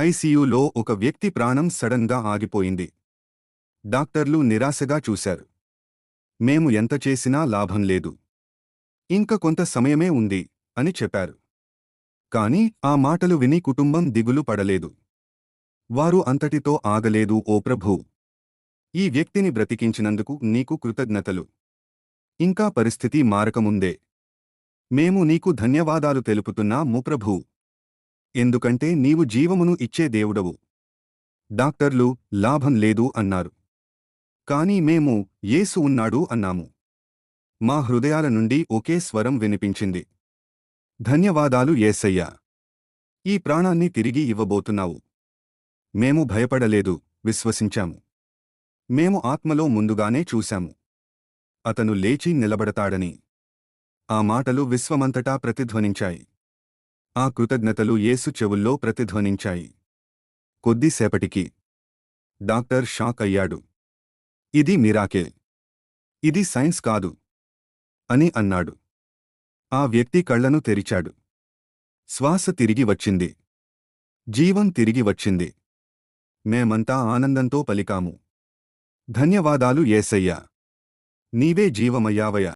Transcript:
ఐసీయూలో ఒక వ్యక్తి ప్రాణం సడన్గా ఆగిపోయింది. డాక్టర్లు నిరాశగా చూశారు. మేము ఎంత చేసినా లాభం లేదు. ఇంక కొంత సమయమే ఉంది అని చెప్పారు. కాని ఆ మాటలు విని కుటుంబం దిగులు పడలేదు. వారు అంతటితో ఆగలేదు ఓ ప్రభూ! ఈ వ్యక్తిని బ్రతికించినందుకు నీకు కృతజ్ఞతలు. ఇంకా పరిస్థితి మారకముందే. మేము నీకు ధన్యవాదాలు తెలుపుతున్నాము ప్రభూ! ఎందుకంటే నీవు జీవమును ఇచ్చే దేవుడవు. డాక్టర్లు లాభం లేదు అన్నారు. కాని మేము యేసు ఉన్నాడు అన్నాము. మా హృదయాల నుండి ఒకే స్వరం వినిపించింది. ధన్యవాదాలు ఏసయ్యా ఈ ప్రాణాన్ని తిరిగి ఇవ్వబోతున్నావు. మేము భయపడలేదు విశ్వసించాము. మేము ఆత్మలో ముందుగానే చూశాము. అతను లేచి నిలబడతాడని. ఆ మాటలు విశ్వమంతటా ప్రతిధ్వనించాయి. ఆ కృతజ్ఞతలు యేసు చెవుల్లో ప్రతిధ్వనించాయి. కొద్దిసేపటికి డాక్టర్ షాక్ అయ్యాడు. ఇది మిరాకే. ఇది సైన్స్ కాదు అని అన్నాడు. ఆ వ్యక్తి కళ్ళను తెరిచాడు. శ్వాస తిరిగి వచ్చింది. జీవం తిరిగి వచ్చింది. మేమంతా ఆనందంతో పలికాము. ధన్యవాదాలు ఏసయ్యా నీవే జీవమయ్యావయ